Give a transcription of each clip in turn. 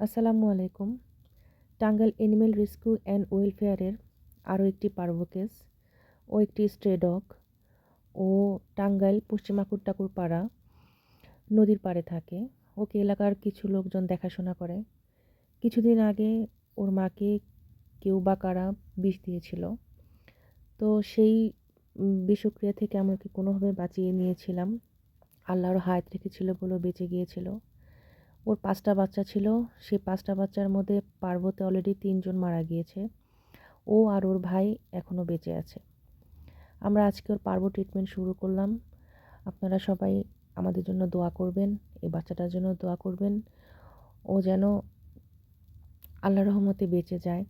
আসসালামু আলাইকুম। Tangail animal rescue and ওয়েলফেয়ারের আরও একটি পার্ব কেস ও একটি স্ট্রে ডগ ও টাঙ্গাইল পশ্চিমাকুর টাকুর পাড়া নদীর পাড়ে থাকে। ওকে এলাকার কিছু লোকজন দেখাশোনা করে। কিছুদিন আগে ওর মাকে কেউ বা কারা বিষ দিয়েছিল। তো সেই বিষক্রিয়া থেকে আমরা কি কোনোভাবে বাঁচিয়ে নিয়েছিলাম। আল্লাহর হায়াত রেখেছিল বলেও বেঁচে গিয়েছিল। ওর পাঁচটা বাচ্চা ছিল। সেই পাঁচটা বাচ্চার মধ্যে পার্বতে অলরেডি তিনজন মারা গিয়েছে। ও আর ওর ভাই এখনও বেঁচে আছে। আমরা আজকে ওর পার্ব ট্রিটমেন্ট শুরু করলাম। আপনারা সবাই আমাদের জন্য দোয়া করবেন, এই বাচ্চাটার জন্য দোয়া করবেন। ও যেন আল্লাহ রহমতে বেঁচে যায়।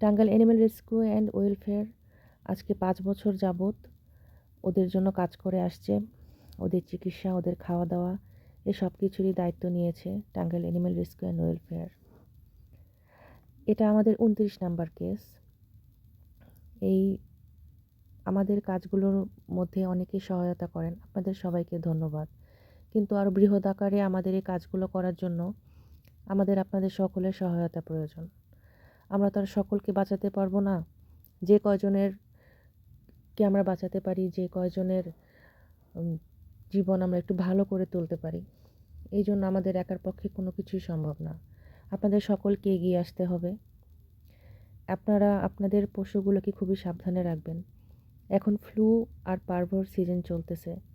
Tangail animal rescue and welfare আজকে পাঁচ বছর যাবৎ ওদের জন্য কাজ করে আসছে। ওদের চিকিৎসা, ওদের খাওয়া দাওয়া এ সব কিছুরই দায়িত্ব নিয়েছে Tangail animal rescue and welfare এটা আমাদের উনত্রিশ নাম্বার কেস এই আমাদের কাজগুলোর মধ্যে অনেকে সহায়তা করেন। আপনাদের সবাইকে ধন্যবাদ। কিন্তু আরও বৃহৎ আকারে আমাদের এই কাজগুলো করার জন্য আমাদের আপনাদের সকলের সহায়তা প্রয়োজন। আমরা তো আর সকলকে বাঁচাতে পারব না। যে কয়জনের কে আমরা বাঁচাতে পারি, যে কয়জনের জীবন আমরা একটু ভালো করে তুলতে পারি। এই জন্য আমাদের একার পক্ষে কোনো কিছুই সম্ভব না। আপনাদের সকলকে এগিয়ে আসতে হবে। আপনারা, আপনাদের পশুগুলোকে খুবই সাবধানে রাখবেন। এখন ফ্লু আর পার্ভোর সিজন চলতেছে।